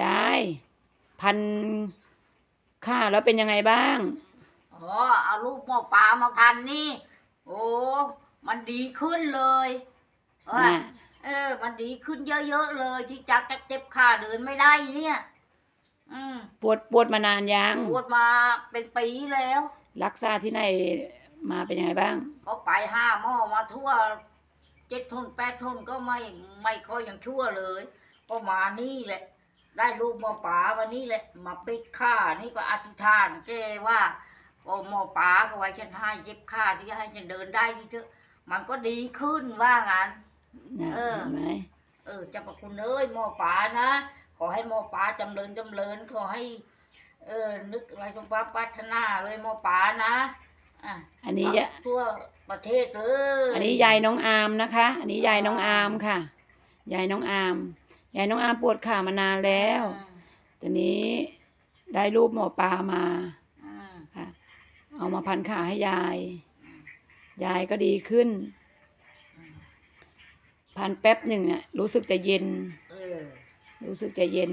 ยาย พันค่าแล้วเป็นยังไงบ้าง อ๋อเอาลูกหมอปลามาพันนี่ โอ้มันดีขึ้นเลยเออน่ะ เออ มันดีขึ้นเยอะๆเลยที่จักจะเจ็บขาเดินไม่ได้เนี่ย อืมปวดปวดมานานยังปวดมาเป็นปีแล้ว รักษาที่ไหนมาเป็นยังไงบ้าง ก็ไปห้าหม้อมาทั่วเจ็ดทนแปดทนก็ไม่ไม่ค่อยยังชั่วเลย ก็มานี่แหละ ได้ลูกหมอป่าวันนี้แหละมาปิดค่านี่ก็อธิษฐานแกว่าโอ้หมอป่าก็ไว้ฉันให้เย็บค่าที่ให้ฉันเดินได้ที่เถอะมันก็ดีขึ้นว่างั้นนะเออเห็นไหมเออเจ้าประคุณเอ้ยหมอป่านะขอให้หมอป่าจำเริญจำเริญขอให้ เออนึกอะไรสมความปรารถนาเลยหมอป่านะอะอันนี้ยะทั่วประเทศเลยอันนี้ยายน้องอามนะคะ อันนี้ยายน้องอามค่ะ ยายน้องอาม ยายน้องอามปวดขามานานแล้ว ตอนนี้ได้รูปหมอปลามาอืมค่ะเอามาพันขาให้ยาย ยายก็ดีขึ้น พันแป๊บหนึ่งน่ะรู้สึกจะเย็นเออรู้สึกจะเย็น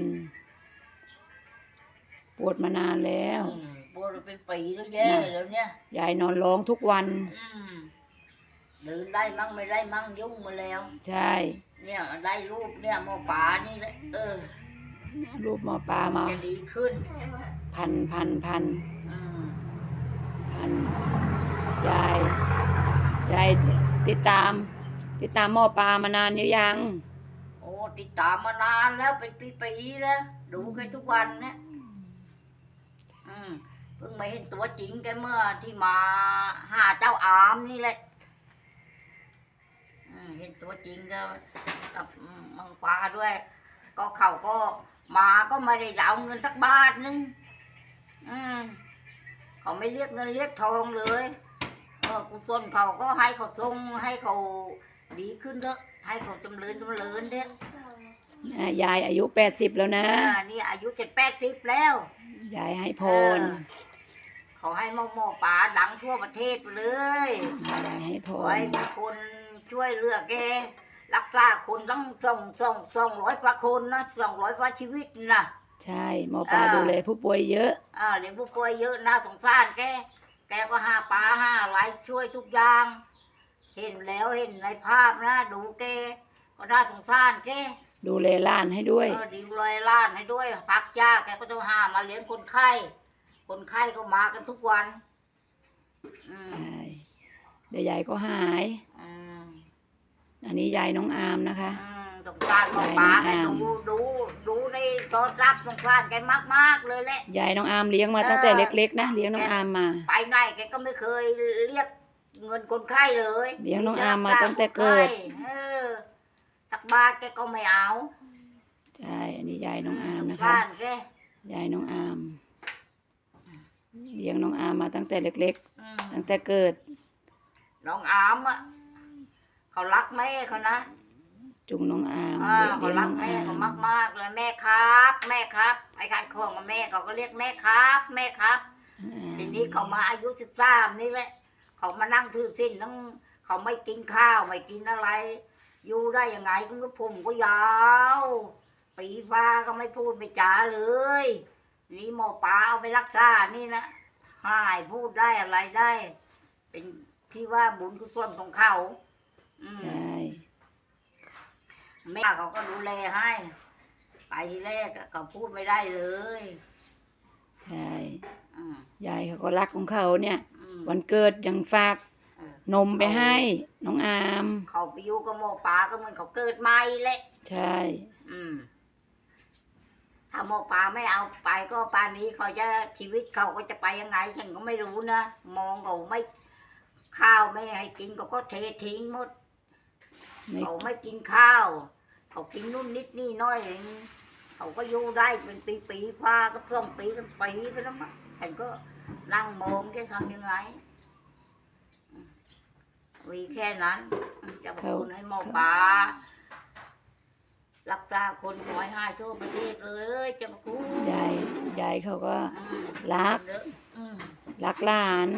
ปวดมานานแล้วอืมปวดเป็นปีแล้วแย่น่ะแล้วเนี่ย ยายนอนร้องทุกวัน อืมเดินได้มั่งไม่ได้มั่งยุ่งมาแล้ว ใช่ เนี่ยได้รูปเนี่ยหมอป่านี่แหละเออ รูปหมอปลามา จะดีขึ้น พันพันพันอืมพันยายยายติดตาม ติดตามหมอปลามานานหรือยัง โอ้ติดตามมานานแล้วเป็นปีๆแล้วดูแกทุกวันเนี่ยอืมเพิ่งมาเห็นตัวจริงแกเมื่อที่มาหาเจ้าอามนี่แหละอืมเห็นตัวจริงก็กับอืมมังปลาด้วย ก็เขาก็มาก็ไม่ได้เอาเงินสักบาทนึงอืมเขาไม่เรียกเงินเรียกทองเลยเออกุศลเขาก็ให้เขาทรงให้เขาดีขึ้นเถอะให้เขาจำเริญจำเริญเถอะอะยายอายุแปดสิบแล้วนะอ่านี่อายุเจ็ดแปดสิบแล้ว ยายให้พรเออเขาให้หมอหมอป่าดังทั่วประเทศไปเลยยายให้พขอรให้มีคน ช่วยเหลือแกรักษาคนตั้งสองสองสองร้อยกว่าคนนะสองร้อยกว่าชีวิตนะ ใช่หมอปลาอ่า ดูแลผู้ป่วยเยอะอ่าเลี้ยงผู้ป่วยเยอะน่าสงสารแกแกก็หาปลาหาอะไรช่วยทุกอย่าง เห็นแล้วเห็นในภาพนะดูแกก็น่าสงสารแกดูแลหล้านให้ด้วย เออดีเลยล้านให้ด้วยพักยาแกก็จะหามาเลี้ยงคนไข้คนไข้ก็มากันทุกวันอืมใช่เดี๋ยวยายก็หาย อืมอันนี้ยายน้องอามนะคะอืมสงสารหมอปลาแกได้นะดูดูดูในโทรศัพท์สงสารแกมากๆเลยแหละ ยายน้องอามเลี้ยงมาตั้งแต่เออเล็กๆนะเลี้ยงน้องอามมา ไปไหนแกก็ไม่เคยเรียกเงินคนไข้เลยเลี้ยงน้องอามมาตั้งแต่เกิดเออตักบาทแกก็ไม่เอาใช่อันนี้ยายน้องอามนะสงคะสารแกยายน้องอามเลี้ยงน้องอามมาตั้งแต่เล็กอืมๆตั้งแต่เกิด น้องอามอะ เขารักแม่เขานะจุงน้องอามอ่าเลี้ยงเขาน้รัอกงแม่อาเขามมากๆเลยแม่ครับ แม่ครับ ไอ้ขายของกับแม่เขาก็เรียกแม่ครับ แม่ครับอ่าทีนี้เขามาอายุสิบสามนี่แหละ เขามานั่งถือสิ้นทั้งเขาไม่กินข้าวไม่กินอะไร อยู่ได้ยังไงก็ผมก็ยาวปีฟ้าก็ไม่พูดไม่จาเลย นี่หมอปลาเอาไปรักษานี่นะหายพูดได้อะไรได้ เป็นที่ว่าบุญกุศลของเขาอืม ใช่แม่เขาก็ดูแลให้ ไปทีแรกอะเขาพูดไม่ได้เลย ใช่อืมยายเขาก็รักของเขาเนี่ยอืมวันเกิดยังฝากเออนมไปให้น้องอาม เขาไปอยู่กับหมอปลาก็เหมือนเขาเกิดใหม่แหละใช่ อืมถ้าหมอปลาไม่เอาไปก็ป่านนี้เขาจะชีวิตเขาก็จะไปยังไง ฉันก็ไม่รู้นะ มองเขาไม่ข้าวไม่ให้กินเขาก็เททิ้งหมด ไม่เขาไม่กินข้าว เขากินนู่นนิดนี่น้อยเองเขาก็อยู่ได้เป็นปีปีๆฟ้าก็สองปีเป็นปีไปแล้วมั้งฉันก็นั่งมองจะทำยังไงวีแค่นั้น จะพูดให้หมอปลารักษาคนขอให้หายทั่วประเทศเลยจะมาพูดยายยายเขาก็อืมรักอืมรักหลาน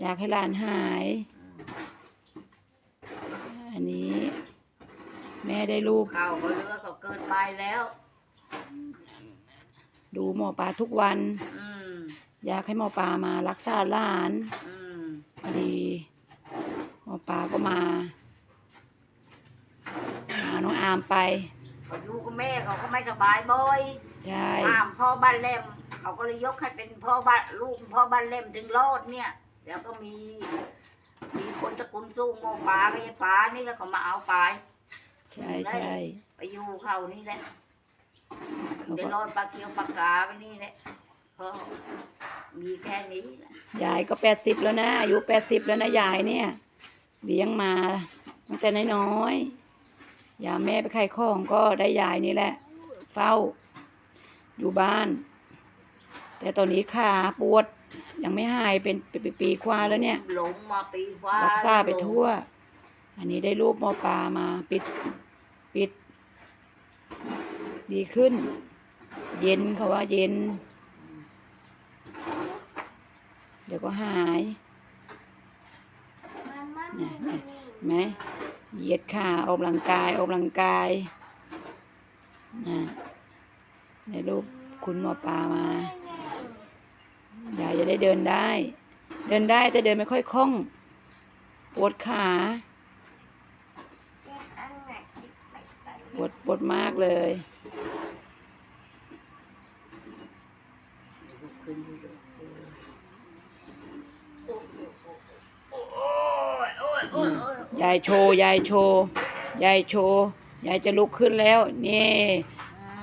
อยากให้หลานหาย อันนี้ แม่ได้รูปเขาเขาเลือกเขาเกินไปแล้ว ดูหมอปลาทุกวัน อืม อยากให้หมอปลามารักษาหลานอืม พอดีหมอปลาก็มาหาน้องอามไปเขาอยู่กับแม่เขาก็ไม่สบายบ่อยใช่ ห้ามพ่อบ้านเล่ม เขาก็เลยยกให้เป็นพ่อบ้านลูกพ่อบ้านเล่มถึงรอดเนี่ย แล้วก็มี มีคนตระกูลสู้โมป่าก็ยายป่านี่แล้วก็มาเอาไปใช่ใช่ไปอยู่เขานี่แหละเขาได้ก็รอดปลาเกียวปลากาไปนี่แหละก็มีแค่นี้แหละยายก็แปดสิบแล้วนะอายุแปดสิบแล้วนะยายเนี่ยเลี้ยงมาตั้งแต่น้อยๆยามแม่ไปขายของก็ได้ยายนี่แหละ เฝ้าอยู่บ้าน แต่ตอนนี้ขาปวด ยังไม่หายเป็นปีปีๆกว่าแล้วเนี่ยหลงมาปีฟ้ารักษาไปทั่ว อันนี้ได้รูปหมอปลามาปิดปิด ดีขึ้น เย็นเขาว่าเย็น เดี๋ยวก็หายเนี่ยเนี่ยเห็นไหมเหยียดขาออกกำลังกายออกกำลังกายนะในรูปคุณหมอปลามา ยายจะได้เดินได้ เดินได้แต่เดินไม่ค่อยคล่อง ปวดขา ปวดปวดมากเลยขึ้นอยู่ด้วยยายโชว์ยายโชว์ยายโชว์ยายจะลุกขึ้นแล้ว นี่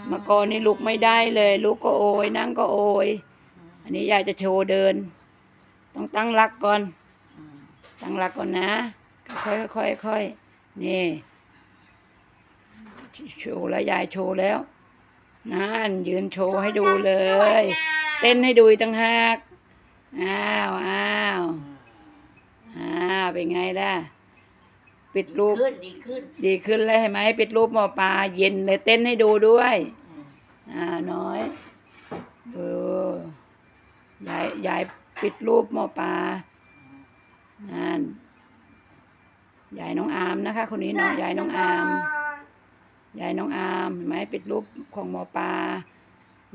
เมาก่อนนี่ลุกไม่ได้เลย ลุกก็โอย นั่งก็โอย อันนี้ยายจะโชว์เดิน ต้องตั้งหลักก่อน ตั้งหลักก่อนนะ ค่อยๆค่อยๆค่อยๆนี่โชว์แล้วยายโชว์แล้วนั่นยืนโชว์ให้ดูเลย เต้นให้ดูอีกต่างหากอ้าวอ้าวอ้าวเป็นไงล่ะปิดรูปขึ้นดีขึ้น ดีขึ้นเลยเห็นไหมปิดรูปหมอปลาเย็นเลยเต้นให้ดูด้วย อ่าน้อยเออ ยายยายปิดรูปหมอปลานั่นยายน้องอามนะคะ คนนี้น้องยายน้องอามยายน้องอามเห็นไหมปิดรูปของหมอปลา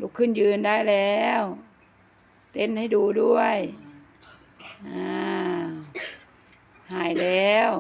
ลุกขึ้นยืนได้แล้ว เต้นให้ดูด้วยอ่าหายแล้ว